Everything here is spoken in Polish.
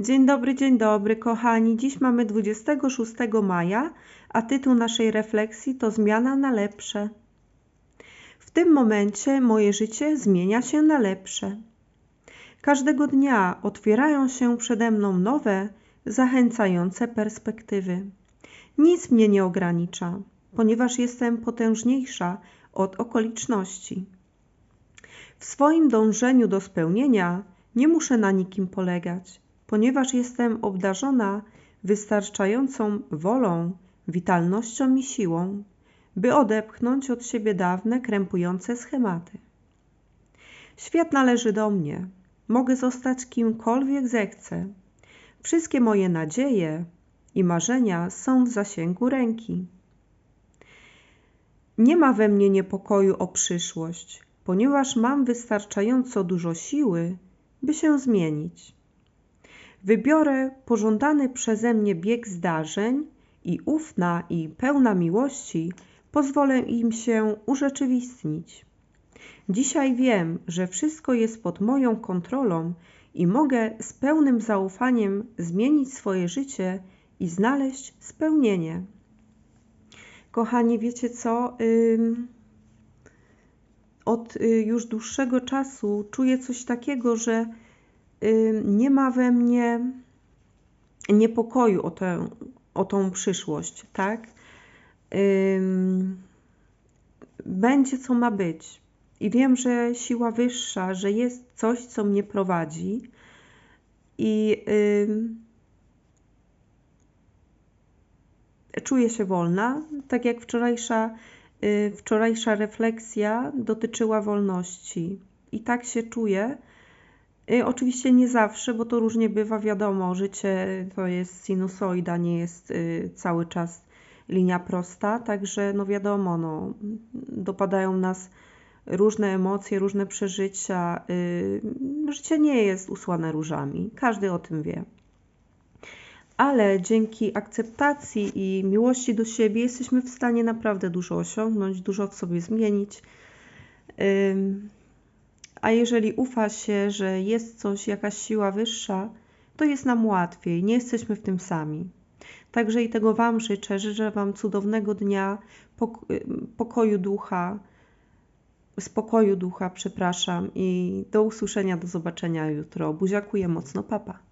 Dzień dobry, dzień dobry, kochani. Dziś mamy 26 maja, a tytuł naszej refleksji to Zmiana na lepsze. W tym momencie moje życie zmienia się na lepsze. Każdego dnia otwierają się przede mną nowe, zachęcające perspektywy. Nic mnie nie ogranicza, ponieważ jestem potężniejsza od okoliczności. W swoim dążeniu do spełnienia nie muszę na nikim polegać ponieważ jestem obdarzona wystarczającą wolą, witalnością i siłą, by odepchnąć od siebie dawne, krępujące schematy. Świat należy do mnie. Mogę zostać kimkolwiek zechcę. Wszystkie moje nadzieje i marzenia są w zasięgu ręki. Nie ma we mnie niepokoju o przyszłość, ponieważ mam wystarczająco dużo siły, by się zmienić. Wybiorę pożądany przeze mnie bieg zdarzeń i ufna i pełna miłości pozwolę im się urzeczywistnić. Dzisiaj wiem, że wszystko jest pod moją kontrolą i mogę z pełnym zaufaniem zmienić swoje życie i znaleźć spełnienie. Kochani, wiecie co? Od y, już dłuższego czasu czuję coś takiego, że nie ma we mnie niepokoju o tę, o tą przyszłość, tak? Będzie co ma być. I wiem, że siła wyższa, że jest coś, co mnie prowadzi. I czuję się wolna, tak jak wczorajsza, y, wczorajsza refleksja dotyczyła wolności. I tak się czuję oczywiście nie zawsze, bo to różnie bywa, wiadomo, życie to jest sinusoida, nie jest y, cały czas linia prosta, także no wiadomo, no, dopadają nas różne emocje, różne przeżycia. Y, życie nie jest usłane różami, każdy o tym wie. Ale dzięki akceptacji i miłości do siebie jesteśmy w stanie naprawdę dużo osiągnąć, dużo w sobie zmienić. A jeżeli ufa się, że jest coś, jakaś siła wyższa, to jest nam łatwiej, nie jesteśmy w tym sami. Także i tego Wam życzę. Życzę Wam cudownego dnia, pokoju ducha, spokoju ducha, przepraszam, i do usłyszenia, do zobaczenia jutro. Buziakuję mocno, papa.